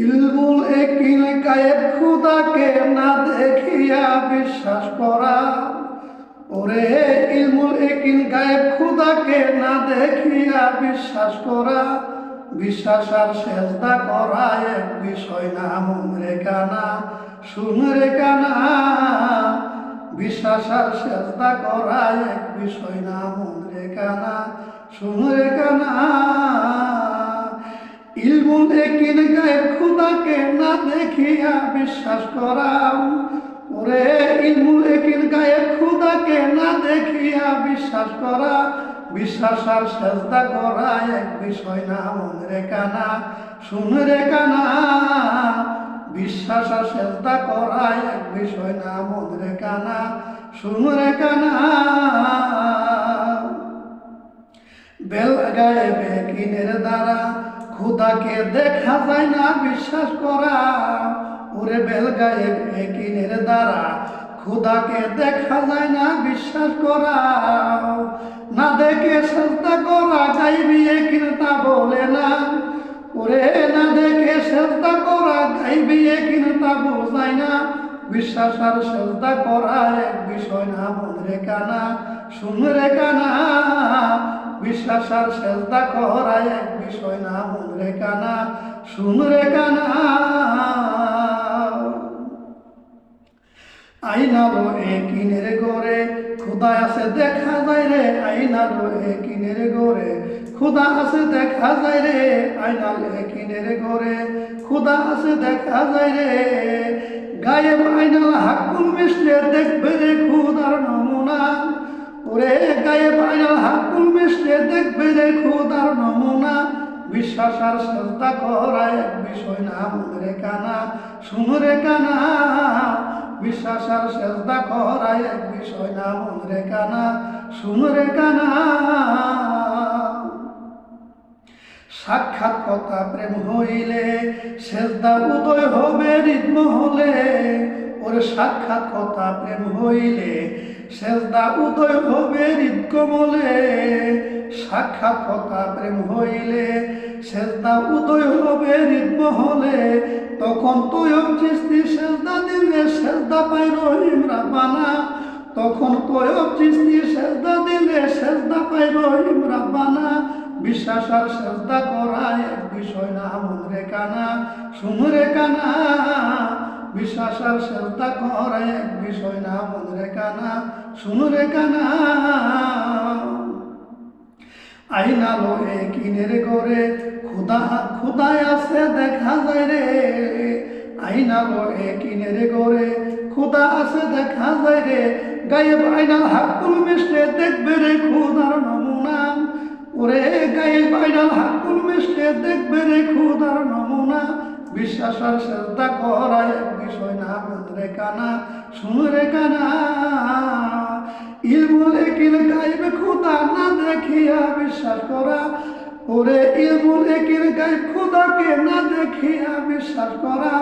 ইলমুল একিল গায়েব খুদাকে না দেখিয়া বিশ্বাস করা। ওরে ইলমুল একিল গায়েব খুদাকে না দেখিয়া বিশ্বাস করা। বিশ্বাস আর সেজদা করা এক বিষয় না, মন রে কানা শুন রে কানা। বিশ্বাস আর সেজদা করা এক বিষয় না, মন রে কানা শুন রে কানা গায়েব খুদাকে না দেখিয়া বিশ্বাস করাম ওরে ইলমুল একিন গায়েব খুদাকে না দেখিয়া বিশ্বাস করা বিশ্বাস আর সেজদা করা এক বিষয় না মন রে কানা। শুন রে কানা। বিশ্বাস আর সেজদা করা এক বিষয় না মন রে কানা। শুন রে কানা। বেল গায়ে বেকিনের দ্বারা খুদাকে দেখা যায় না, বিশ্বাস করা। ওরে বেল গায়ে বেকিনের দ্বারা খুদাকে দেখা যায় না, বিশ্বাস করা। না দেখে চেষ্টা করা গাইবি একিন তা বলে না। ওরে না দেখে চেষ্টা করা গাইবি একিন তা বোঝায় না। বিশ্বাস আর শ্রদ্ধা করা এক বিষয় না মন রে কানা শুন রে কানা। বিশ্বাস আর শ্রদ্ধা করা এক বিষয় না, মন রে কানা, শুন রে কানা। আইনালো একিনের গড়ে খুদা আছে দেখা যায় রে, আইনালো একিনের গড়ে খুদা আছে দেখা যায় রে, আইনাল একিনের গড়ে খুদা আছে দেখা যায় রে। গায়েব আইনাল হাকুল মিশলে দেখবে রে খুদার নমুনা। ওরে গায়েব আইনাল হাকুল মিশলে দেখবে দেখো খুদার নমুনা। বিশ্বাস আর শ্রদ্ধা করা এক বিষয় না, মনে কানা শুন রে কানা বিশ্বাস আর শ্রদ্ধা করা এক বিষয় না, মনে কানা শুন রে কানা সাক্ষাৎ কথা প্রেম হইলে, সেজদা উদয় হবে রিদ্ম হলে। ওরে সাক্ষাৎ কথা প্রেম হইলে সেজদা উদয় হবে হৃদকমলে। সাক্ষাৎ কথা প্রেম হইলে সেজদা উদয় হবে রিদ্ম হলে তখন তৈব চিস্তি সেজদা দিলে সেজদা পাই রহিম রাব্বানা। তখন তৈব চিস্তি সেজদা দিলে সেজদা পাই রহিম রাব্বানা। বিশ্বাস আর শ্রদ্ধা করা এক বিষয় না, মন রে কানা, শুন রে কানা। বিশ্বাস আর শ্রদ্ধা করা, এক বিষয় না, মন রে কানা শুন রে কানা আইনালো এ কিনের গড়ে খুদা খুদায় আছে, দেখা যায় রে। আইনালো এ কিনের গড়ে খুদা আছে, দেখা যায় রে। গায়েব আইনাল হাকুল মিশলে দেখবে রে খুদার নমুনা। ওরে গায়ে বাইনাল হাকুল মিশলে দেখবে রে খুদার নমুনা। বিশ্বাস আর শ্রদ্ধা করা এক বিষয় না, রে কানা, শুন রে কানা। ইলমুল একিল গাইবে খুদা না দেখিয়া বিশ্বাস করা। ওরে ইলমুল একিল গাইব খুদাকে না দেখিয়া বিশ্বাস করা।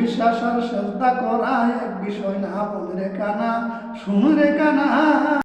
বিশ্বাস আর শ্রদ্ধা করা এক বিষয় না, বলে রে কানা, শুন রে কানা।